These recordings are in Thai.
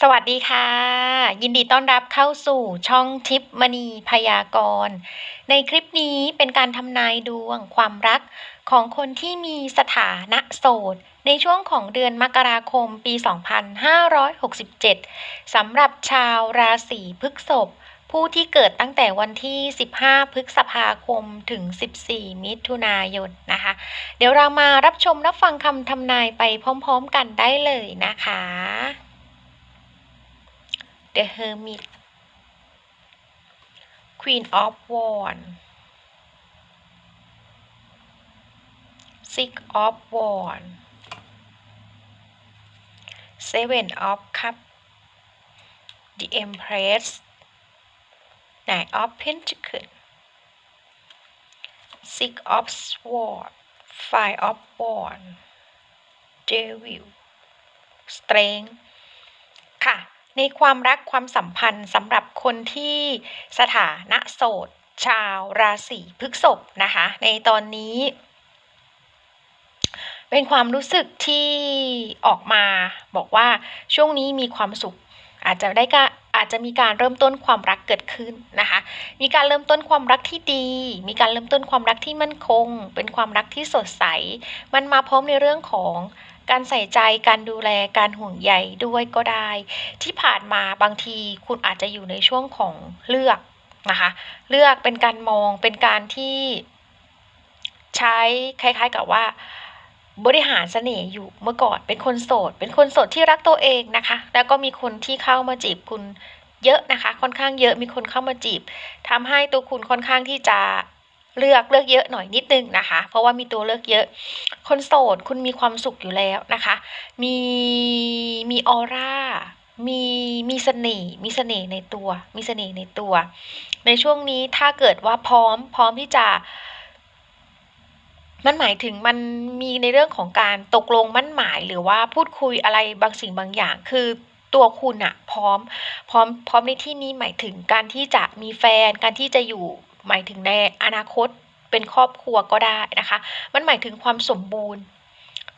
สวัสดีค่ะ ยินดีต้อนรับเข้าสู่ช่องทิปมณีพยากรณ์ในคลิปนี้เป็นการทำนายดวงความรักของคนที่มีสถานะโสด ในช่วงของเดือนมกราคมปี 2567สำหรับชาวราศีพฤกษภผู้ที่เกิดตั้งแต่วันที่ 15 พฤษภาคม ถึง 14 มิถุนายนนะคะ เดี๋ยวเรามารับชมรับฟังคำทำนายไปพร้อม ๆ กันได้เลยนะคะ The Hermit Queen of Wands Six of Wands Seven of Cups The Empress Nine of Pentacles Six of Swords Five of Wands Devil Strength ในความรักความสัมพันธ์สำหรับคนที่สถานะโสด ชาวราศีพฤษภนะคะ ในตอนนี้ เป็นความรู้สึกที่ออกมาบอกว่าช่วงนี้มีความสุข อาจจะได้ก็อาจจะมีการเริ่มต้นความรักเกิดขึ้นนะคะ มีการเริ่มต้นความรักที่ดี มีการเริ่มต้นความรักที่มั่นคง เป็นความรักที่สดใส มันมาพร้อมในเรื่องของ การใส่ใจการดูแลการห่วงใยด้วยก็ได้ ที่ผ่านมาบางทีคุณอาจจะอยู่ในช่วงของเลือกนะคะ เลือกเป็นการมองเป็นการที่ใช้คล้ายๆกับว่าบริหารเสน่ห์อยู่เมื่อก่อนเป็นคนโสด เป็นคนโสดที่รักตัวเองนะคะ แล้วก็มีคนที่เข้ามาจีบคุณเยอะนะคะ ค่อนข้างเยอะมีคนเข้ามาจีบทำให้ตัวคุณค่อนข้างที่จะ เลือกเลือกเยอะหน่อยนิดนึงนะคะ เพราะว่ามีตัวเลือกเยอะ คนโสดคุณมีความสุขอยู่แล้วนะคะ มีมีออร่ามีมีเสน่ห์มีเสน่ห์ในตัว มีเสน่ห์ในตัว ในช่วงนี้ถ้าเกิดว่าพร้อมพร้อมที่จะ มันหมายถึงมันมีในเรื่องของการตกลงมั่นหมายหรือว่าพูดคุยอะไรบางสิ่งบางอย่างคือตัวคุณอะพร้อมพร้อมพร้อมในที่นี้หมายถึงการที่จะมีแฟนการที่จะอยู่ หมายถึงในอนาคตเป็นครอบครัวก็ได้นะคะ มันหมายถึงความสมบูรณ์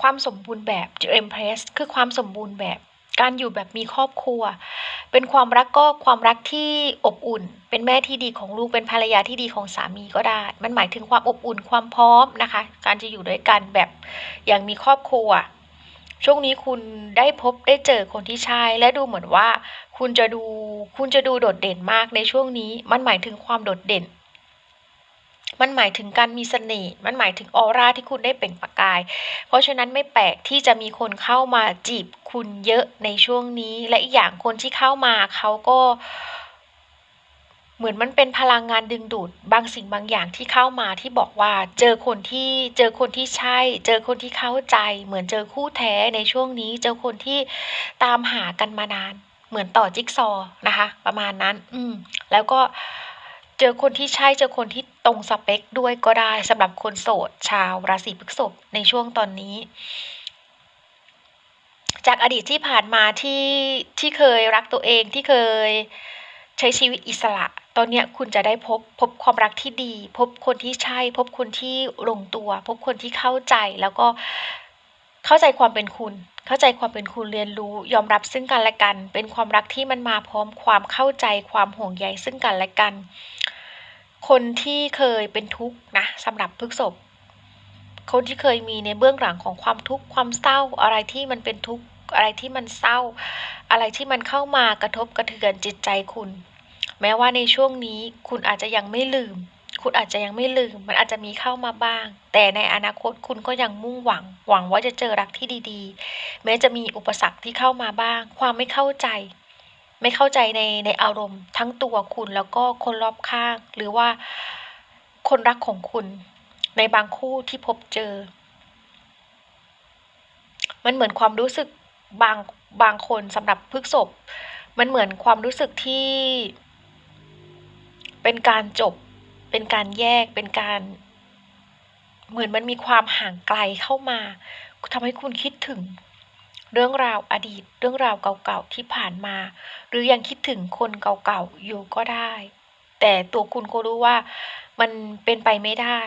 ความสมบูรณ์แบบ Empress คือความสมบูรณ์แบบ การอยู่แบบมีครอบครัว เป็นความรักก็ความรักที่อบอุ่น เป็นแม่ที่ดีของลูก เป็นภรรยาที่ดีของสามีก็ได้ มันหมายถึงความอบอุ่น ความพร้อมนะคะ การจะอยู่ด้วยกันแบบอย่างมีครอบครัว ช่วงนี้คุณได้พบได้เจอคนที่ใช่ และดูเหมือนว่า คุณจะดู คุณจะดูโดดเด่นมากในช่วงนี้ มันหมายถึงความโดดเด่น มันหมายถึงการมีเสน่ห์ มันหมายถึงออร่าที่คุณได้เปล่งประกาย เพราะฉะนั้นไม่แปลกที่จะมีคนเข้ามาจีบคุณเยอะในช่วงนี้ และอีกอย่างคนที่เข้ามาเขาก็เหมือนมันเป็นพลังงานดึงดูดบางสิ่งบางอย่างที่เข้ามาที่บอกว่าเจอคนที่เจอคนที่ใช่ เจอคนที่เข้าใจ เหมือนเจอคู่แท้ในช่วงนี้ เจอคนที่ตามหากันมานาน เหมือนต่อจิ๊กซอว์นะคะ ประมาณนั้น อืมแล้วก็ เจอคนที่ใช่เจอคนที่ตรงสเปคด้วยก็ได้สำหรับคนโสด ชาวราศีพฤษภในช่วงตอนนี้ จากอดีตที่ผ่านมาที่ที่เคยรักตัวเองที่เคยใช้ชีวิตอิสระ ตอนนี้คุณจะได้พบพบความรักที่ดี พบคนที่ใช่ พบคนที่ลงตัว พบคนที่เข้าใจแล้วก็ เข้าใจความเป็นคุณ เข้าใจความเป็นคุณเรียนรู้ ยอมรับซึ่งกันและกัน เป็นความรักที่มันมาพร้อมความเข้าใจความห่วงใยซึ่งกันและกัน คนที่เคยเป็นทุกข์นะสำหรับพฤกษภคนที่เคยมีในเบื้องหลังของความทุกข์ความเศร้าอะไรที่มันเป็นทุกข์อะไรที่มันเศร้า อะไรที่มันเข้ามากระทบกระเทือนจิตใจคุณ แม้ว่าในช่วงนี้คุณอาจจะยังไม่ลืม คุณอาจจะยังไม่ลืม มันอาจจะมีเข้ามาบ้าง แต่ในอนาคตคุณก็ยังมุ่งหวัง หวังว่าจะเจอรักที่ดีๆ แม้จะมีอุปสรรคที่เข้ามาบ้าง ความไม่เข้าใจ ไม่เข้าใจในในอารมณ์ ทั้งตัวคุณแล้วก็คนรอบข้าง หรือว่าคนรักของคุณ ในบางคู่ที่พบเจอ มันเหมือนความรู้สึกบางบางคนสำหรับพฤษภมันเหมือนความรู้สึกที่เป็นการจบ เป็นการแยกเป็นการเหมือนมันมีความห่างไกลเข้ามาทำให้คุณคิดถึง เรื่องราวอดีต เรื่องราวเก่าๆที่ผ่านมา หรือยังคิดถึงคนเก่าๆอยู่ก็ได้ แต่ตัวคุณก็รู้ว่ามันเป็นไปไม่ได้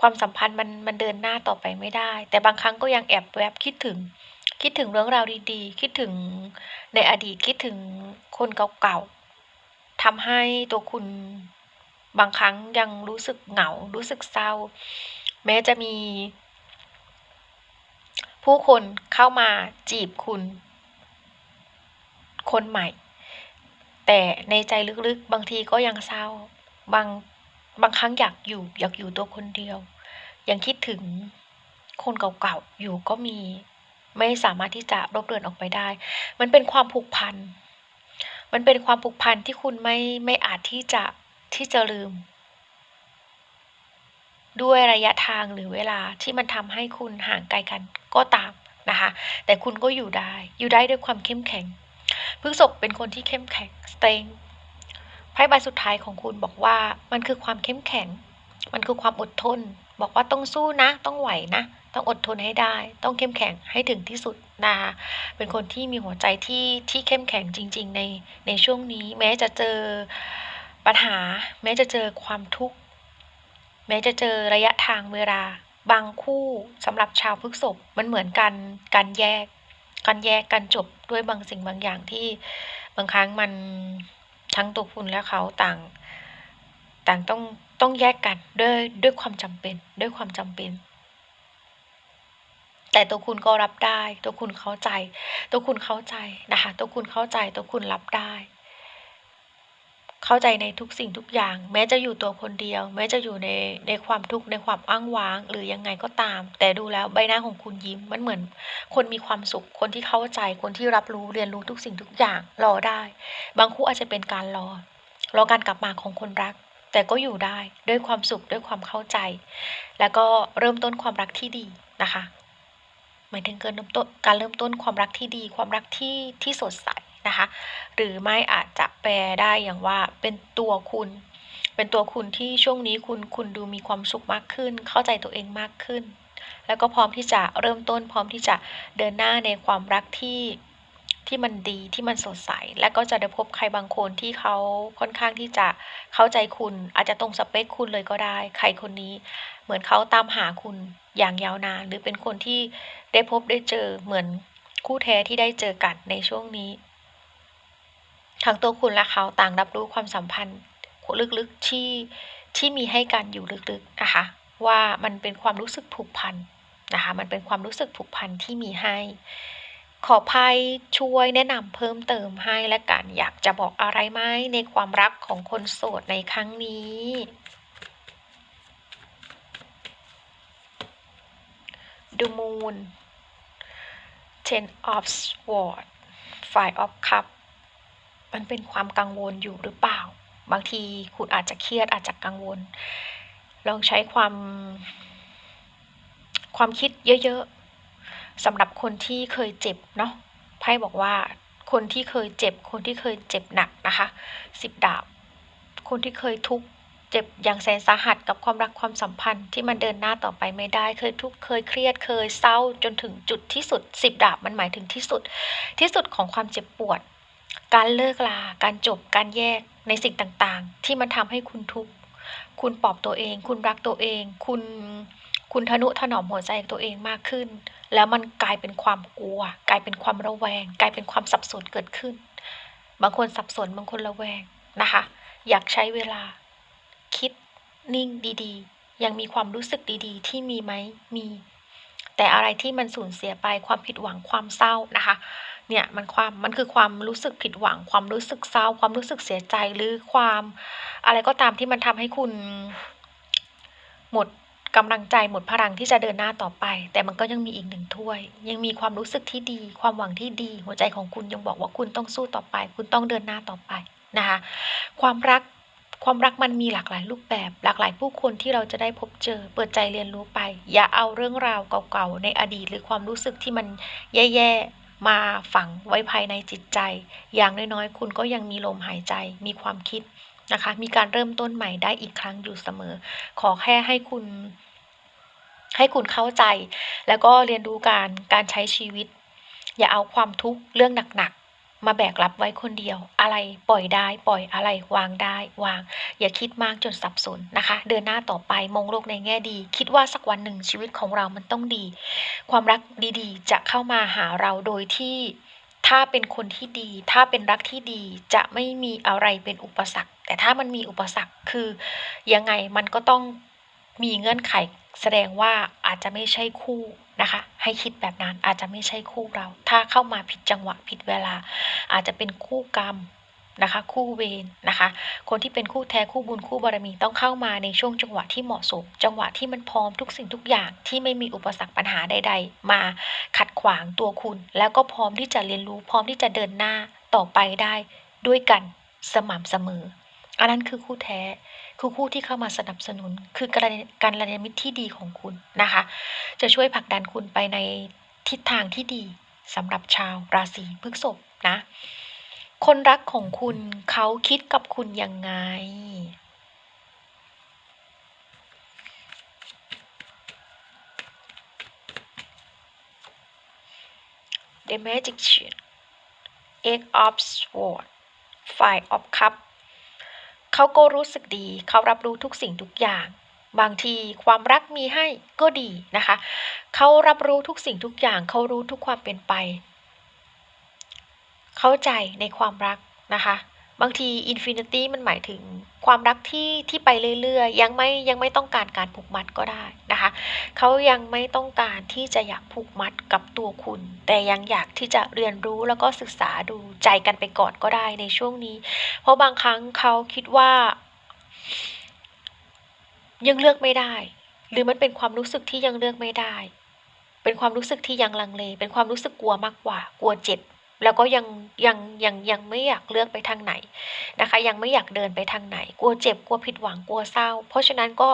ความสัมพันธ์มันมันเดินหน้าต่อไปไม่ได้ แต่บางครั้งก็ยังแอบแวบคิดถึง คิดถึงเรื่องราวดีๆ คิดถึงในอดีตคิดถึงคนเก่าๆทำให้ตัวคุณ บางครั้งยังรู้สึกเหงา รู้สึกเศร้า แม้จะมี ผู้คนเข้ามาจีบคุณ คนใหม่ แต่ในใจลึกๆ บางทีก็ยังเศร้า บางบางครั้งอยากอยู่ อยากอยู่ตัวคนเดียว ยังคิดถึงคนเก่าๆ อยู่ก็มี ไม่สามารถที่จะลบเลือนออกไปได้ มันเป็นความผูกพัน มันเป็นความผูกพันที่คุณไม่ไม่อาจที่จะ ที่จะลืม ด้วยระยะทางหรือเวลาที่มันทำให้คุณห่างไกลกันก็ตามนะคะ แต่คุณก็อยู่ได้ อยู่ได้ด้วยความเข้มแข็งพฤษภเป็นคนที่เข้มแข็ง strength ไพ่ใบสุดท้ายของคุณบอกว่ามันคือความเข้มแข็ง มันคือความอดทน บอกว่าต้องสู้นะ ต้องไหวนะ ต้องอดทนให้ได้ ต้องเข้มแข็งให้ถึงที่สุดนะคะเป็นคนที่มีหัวใจที่ที่เข้มแข็งจริง ๆ ในในช่วงนี้ แม้จะเจอ ปัญหาแม้จะเจอความทุกข์ แม้จะเจอระยะทางเวลา บางคู่สำหรับชาวพฤษภมันเหมือนกันการแยกการแยกการจบด้วยบางสิ่งบางอย่างที่บางครั้งมันทั้งตัวคุณและเขาต่าง ต่างต้องต้องแยกกันด้วยด้วยความจำเป็น ด้วยความจำเป็น แต่ตัวคุณก็รับได้ ตัวคุณเข้าใจ ตัวคุณเข้าใจนะคะ ตัวคุณเข้าใจ ตัวคุณรับได้ เข้าใจในทุกสิ่งทุกอย่าง แม้จะอยู่ตัวคนเดียว แม้จะอยู่ในในความทุกข์ในความอ้างว้าง หรือยังไงก็ตาม แต่ดูแล้วใบหน้าของคุณยิ้มมันเหมือน คนมีความสุขคนที่เข้าใจคนที่รับรู้เรียนรู้ทุกสิ่งทุกอย่างรอได้ บางคู่อาจจะเป็นการรอรอการกลับมาของคนรัก แต่ก็อยู่ได้ด้วยความสุขด้วยความเข้าใจ แล้วก็เริ่มต้นความรักที่ดีนะคะ หมายถึงเกินเริ่มต้นการเริ่มต้นความรักที่ดี ความรักที่ที่สดใส นะคะ หรือไม่อาจจะแปลได้อย่างว่าเป็นตัวคุณ เป็นตัวคุณที่ช่วงนี้คุณคุณดูมีความสุขมากขึ้น เข้าใจตัวเองมากขึ้น แล้วก็พร้อมที่จะเริ่มต้น พร้อมที่จะเดินหน้าในความรักที่ที่มันดีที่มันสดใส และก็จะได้พบใครบางคนที่เขาค่อนข้างที่จะเข้าใจคุณ อาจจะตรงสเปกคุณเลยก็ได้ ใครคนนี้ เหมือนเขาตามหาคุณอย่างยาวนาน หรือเป็นคนที่ได้พบได้เจอเหมือนคู่แท้ที่ได้เจอกันในช่วงนี้ ทั้งตัวคุณและเขาต่างรับรู้ความสัมพันธ์ลึกๆที่ที่มีให้กันอยู่ลึกๆนะคะว่ามันเป็นความรู้สึกผูกพันนะคะมันเป็นความรู้สึกผูกพันที่มีให้ ขอไพ่ช่วยแนะนำเพิ่มเติมให้และกันอยากจะบอกอะไรไหมในความรักของคนโสดในครั้งนี้ The Moon Ten of Swords Five of Cups มันเป็นความกังวลอยู่หรือเปล่า บางทีคุณอาจจะเครียดอาจจะกังวล ลองใช้ความ ความคิดเยอะๆสำหรับคนที่เคยเจ็บเนาะไพ่บอกว่าคนที่เคยเจ็บ คนที่เคยเจ็บหนักนะคะ10ดาบ คนที่เคยทุกข์เจ็บอย่างแสนสาหัสกับความรักความสัมพันธ์ที่มันเดินหน้าต่อไปไม่ได้ เคยทุกข์เคยเครียดเคยเศร้าจนถึงจุดที่สุด10ดาบมันหมายถึงที่สุด ที่สุดของความเจ็บปวด การเลิกลา การจบ การแยกในสิ่งต่างๆ ที่มันทำให้คุณทุกข์ คุณปลอบตัวเอง คุณรักตัวเอง คุณ คุณทนุถนอมหัวใจตัวเองมากขึ้น แล้วมันกลายเป็นความกลัว กลายเป็นความระแวง กลายเป็นความสับสนเกิดขึ้น บางคนสับสน บางคนระแวงนะคะ อยากใช้เวลา คิดนิ่งดีๆ ยังมีความรู้สึกดีๆ ที่มีไหม มี แต่อะไรที่มันสูญเสียไปความผิดหวังความเศร้านะคะเนี่ยมันความมันคือความรู้สึกผิดหวัง ความรู้สึกเศร้า ความรู้สึกเสียใจหรือความอะไรก็ตามที่มันทำให้คุณ หมดกำลังใจหมดพลังที่จะเดินหน้าต่อไป แต่มันก็ยังมีอีก1ถ้วย ยังมีความรู้สึกที่ดี ความหวังที่ดี หัวใจของคุณยังบอกว่าคุณต้องสู้ต่อไป คุณต้องเดินหน้าต่อไปนะคะ ความรัก ความรักมันมีหลากหลายรูปแบบ หลากหลายผู้คนที่เราจะได้พบเจอ เปิดใจเรียนรู้ไป อย่าเอาเรื่องราวเก่าๆ ในอดีตหรือความรู้สึกที่มันแย่ๆ มาฝังไว้ภายในจิตใจ อย่างน้อยๆ คุณก็ยังมีลมหายใจ มีความคิดนะคะ มีการเริ่มต้นใหม่ได้อีกครั้งอยู่เสมอ ขอแค่ให้คุณให้คุณเข้าใจ แล้วก็เรียนรู้การการใช้ชีวิต อย่าเอาความทุกข์เรื่องหนักๆ มาแบกรับไว้คนเดียว อะไรปล่อยได้ ปล่อยอะไรวางได้วาง อย่าคิดมากจนสับสนนะคะ เดินหน้าต่อไปมองโลกในแง่ดี คิดว่าสักวันหนึ่งชีวิตของเรามันต้องดี ความรักดีๆ จะเข้ามาหาเราโดยที่ถ้าเป็นคนที่ดี ถ้าเป็นรักที่ดีจะไม่มีอะไรเป็นอุปสรรค แต่ถ้ามันมีอุปสรรคคือยังไงมันก็ต้องมีเงื่อนไขแสดงว่าอาจจะไม่ใช่คู่ นะคะ ให้คิดแบบนั้นอาจจะไม่ใช่คู่เรา ถ้าเข้ามาผิดจังหวะผิดเวลา อาจจะเป็นคู่กรรมนะคะ คู่เวรนะคะ คนที่เป็นคู่แท้คู่บุญคู่บารมีต้องเข้ามาในช่วงจังหวะที่เหมาะสม จังหวะที่มันพร้อมทุกสิ่งทุกอย่างที่ไม่มีอุปสรรคปัญหาใด ๆ มาขัดขวางตัวคุณ แล้วก็พร้อมที่จะเรียนรู้ พร้อมที่จะเดินหน้าต่อไปได้ด้วยกันสม่ำเสมอ อันนั้นคือคู่แท้ คือคู่ที่เข้ามาสนับสนุน คือการการระมิตรที่ดีของคุณนะคะ จะช่วยผลักดันคุณไปในทิศทางที่ดีสำหรับชาวราศีพฤษภนะ คนรักของคุณเขาคิดกับคุณยังไง The Magician Eight of Swords Five of Cups เขาก็รู้สึกดี เขารับรู้ทุกสิ่งทุกอย่าง บางทีความรักมีให้ก็ดีนะคะ เขารับรู้ทุกสิ่งทุกอย่าง เขารู้ทุกความเป็นไป เข้าใจในความรักนะคะ บางทีอินฟินิตี้มันหมายถึงความรักที่ที่ไปเรื่อยๆ ยังไม่ยังไม่ต้องการการผูกมัดก็ได้นะคะเขายังไม่ต้องการที่จะอยากผูกมัดกับตัวคุณ แต่ยังอยากที่จะเรียนรู้แล้วก็ศึกษาดูใจกันไปก่อนก็ได้ในช่วงนี้ เพราะบางครั้งเขาคิดว่า ยังเลือกไม่ได้ หรือมันเป็นความรู้สึกที่ยังเลือกไม่ได้ เป็นความรู้สึกที่ยังลังเล เป็นความรู้สึกกลัวมากกว่า กลัวเจ็บ แล้วก็ยังยังยังยังไม่อยากเลือกไปทางไหนนะคะ ยังไม่อยากเดินไปทางไหน กลัวเจ็บกลัวผิดหวังกลัวเศร้า เพราะฉะนั้นก็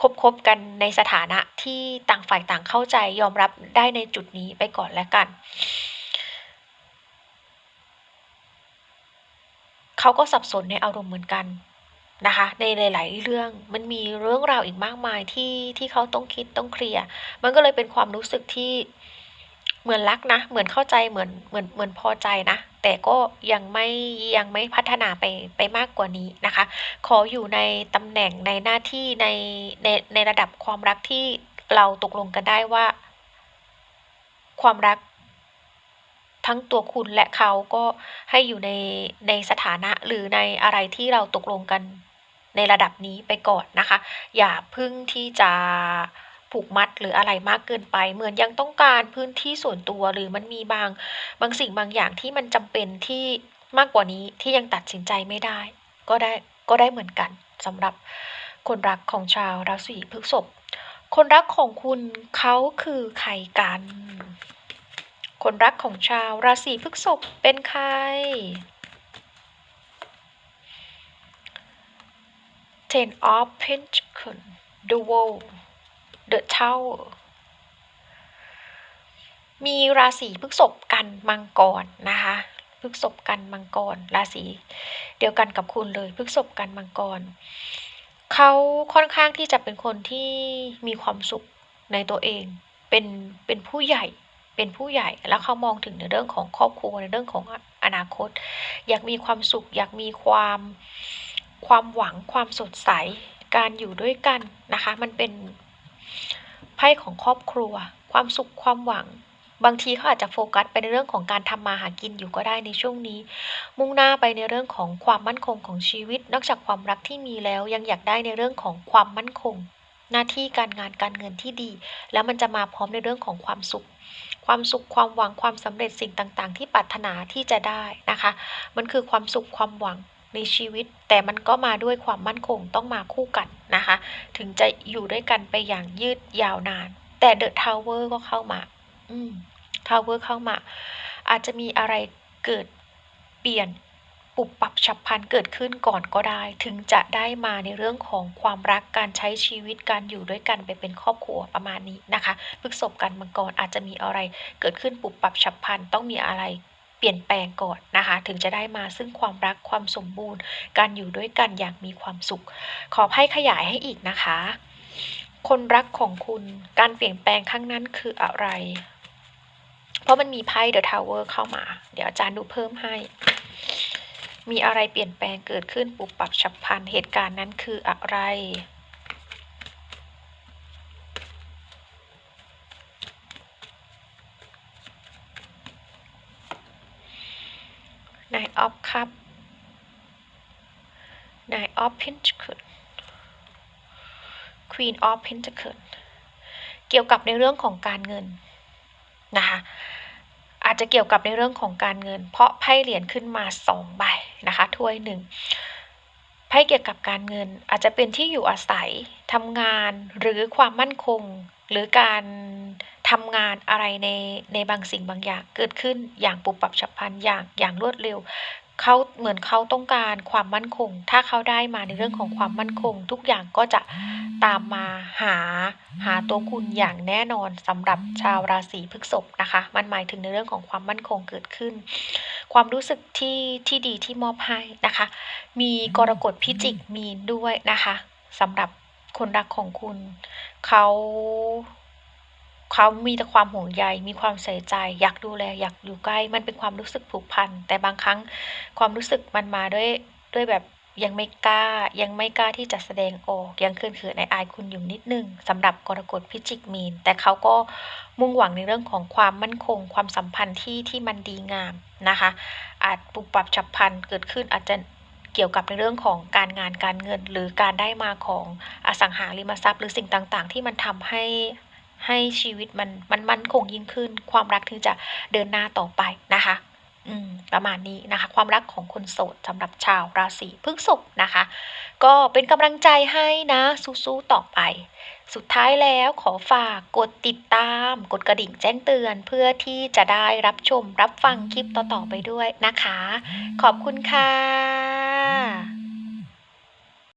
คบคบกันในสถานะที่ต่างฝ่ายต่างเข้าใจยอมรับได้ในจุดนี้ไปก่อนแล้วกัน เขาก็สับสนในอารมณ์เหมือนกันนะคะในหลาย ๆ เรื่องมันมีเรื่องราวอีกมากมายที่ที่เขาต้องคิดต้องเคลียร์มันก็เลยเป็นความรู้สึกที่ เหมือนรักนะ เหมือนเข้าใจเหมือนเหมือนเหมือนพอใจนะ แต่ก็ยังไม่ยังไม่พัฒนาไปไปมากกว่านี้นะคะ ขออยู่ในตำแหน่งในหน้าที่ในในในระดับความรักที่เราตกลงกันได้ว่า ความรักทั้งตัวคุณและเขาก็ให้อยู่ในในสถานะหรือในอะไรที่เราตกลงกันในระดับนี้ไปก่อนนะคะ อย่าพึ่งที่จะ ผูกมัดหรืออะไรมากเกินไป เหมือนยังต้องการพื้นที่ส่วนตัวหรือมันมีบางบางสิ่งบางอย่างที่มันจำเป็นที่มากกว่านี้ที่ยังตัดสินใจไม่ได้ ก็ได้ก็ได้เหมือนกันสำหรับคนรักของชาวราศีพฤษภคนรักของคุณเขาคือใครกัน คนรักของชาวราศีพฤษภเป็นใคร Ten of Pentacles The World The Tower มีราศีพฤษภกันมังกรนะคะพฤษภกันมังกร ราศีเดียวกันกับคุณเลยพฤษภกันมังกรเขาค่อนข้างที่จะเป็นคนที่มีความสุขในตัวเอง เป็นเป็นผู้ใหญ่เป็นผู้ใหญ่แล้วเขามองถึงในเรื่องของครอบครัวในเรื่องของอนาคต อยากมีความสุข อยากมีความความหวังความสดใสการอยู่ด้วยกันนะคะ มันเป็น พ่ของครอบครัว ความสุขความหวัง บางทีเขาอาจจะโฟกัสไปในเรื่องของการทำมาหากินอยู่ก็ได้ในช่วงนี้ มุ่งหน้าไปในเรื่องของความมั่นคงของชีวิต นอกจากความรักที่มีแล้ว ยังอยากได้ในเรื่องของความมั่นคง หน้าที่การงานการเงินที่ดี แล้วมันจะมาพร้อมในเรื่องของความสุขความสุขความหวังความสำเร็จสิ่งต่างๆ ที่ปรารถนาที่จะได้นะคะ มันคือความสุขความหวัง ในชีวิต แต่มันก็มาด้วยความมั่นคงต้องมาคู่กันนะคะ ถึงจะอยู่ด้วยกันไปอย่างยืดยาวนาน แต่เดอะทาวเวอร์ก็เข้ามา อืมทาวเวอร์เข้ามา อาจจะมีอะไรเกิดเปลี่ยนปุบปับฉับพลันเกิดขึ้นก่อนก็ได้ ถึงจะได้มาในเรื่องของความรักการใช้ชีวิตการอยู่ด้วยกันไปเป็นครอบครัวประมาณนี้นะคะพึกศพกันมังกรอาจจะมีอะไรเกิดขึ้นปุบปับฉับพลันต้องมีอะไร เปลี่ยนแปลงก่อนนะคะ ถึงจะได้มาซึ่งความรักความสมบูรณ์ การอยู่ด้วยกันอย่างมีความสุข ขอให้ขยายให้อีกนะคะ คนรักของคุณการเปลี่ยนแปลงข้างนั้นคืออะไร เพราะมันมีไพ่ The Tower เข้ามา เดี๋ยวอาจารย์ดูเพิ่มให้ มีอะไรเปลี่ยนแปลงเกิดขึ้นปุบปับฉับพลันเหตุการณ์นั้นคืออะไร Nine of Cup Nine of Pentacles Queen of pentacle เกี่ยวกับในเรื่องของการเงินนะคะอาจจะเกี่ยวกับในเรื่องของการเงิน เพราะไพ่เหรียญขึ้นมาสองใบนะคะถ้วยหนึ่งไพ่เกี่ยวกับการเงิน อาจจะเป็นที่อยู่อาศัยทำงานหรือความมั่นคง หรือการ ทำงานอะไรในในบางสิ่งบางอย่างเกิดขึ้นอย่างปุบปับฉับพลันอย่างอย่างรวดเร็วเขาเหมือนเขาต้องการความมั่นคง ถ้าเขาได้มาในเรื่องของความมั่นคง ทุกอย่างก็จะตามมาหาหาตัวคุณอย่างแน่นอนสำหรับชาวราศีพฤษภนะคะ มันหมายถึงในเรื่องของความมั่นคงเกิดขึ้น ความรู้สึกที่ที่ดีที่มอบให้นะคะ มีกรกฎพิจิกมีนด้วยนะคะสำหรับคนรักของคุณเขา เขามีแต่ความห่วงใย มีความใส่ใจ อยากดูแล อยากอยู่ใกล้ มันเป็นความรู้สึกผูกพัน แต่บางครั้งความรู้สึกมันมาด้วยด้วยแบบยังไม่กล้า ยังไม่กล้าที่จะแสดงออก ยังเขินเขินอายคุณอยู่นิดนึงสำหรับกรกฎพิจิกมีน แต่เขาก็มุ่งหวังในเรื่องของความมั่นคง ความสัมพันธ์ที่ที่มันดีงามนะคะ อาจปรับปรับฉับพลันเกิดขึ้นอาจจะเกี่ยวกับในเรื่องของการงานการเงิน หรือการได้มาของอสังหาริมทรัพย์ หรือสิ่งต่าง ๆ ที่มันทำให้ ให้ชีวิตมันมันมั่นคงยิ่งขึ้น ความรักถึงจะเดินหน้าต่อไปนะคะอืมประมาณนี้นะคะ ความรักของคนโสดสำหรับชาวราศีพฤษภนะคะ ก็เป็นกำลังใจให้นะสู้ๆต่อไป สุดท้ายแล้วขอฝากกดติดตาม กดกระดิ่งแจ้งเตือน เพื่อที่จะได้รับชมรับฟังคลิปต่อๆไปด้วยนะคะ ขอบคุณค่ะ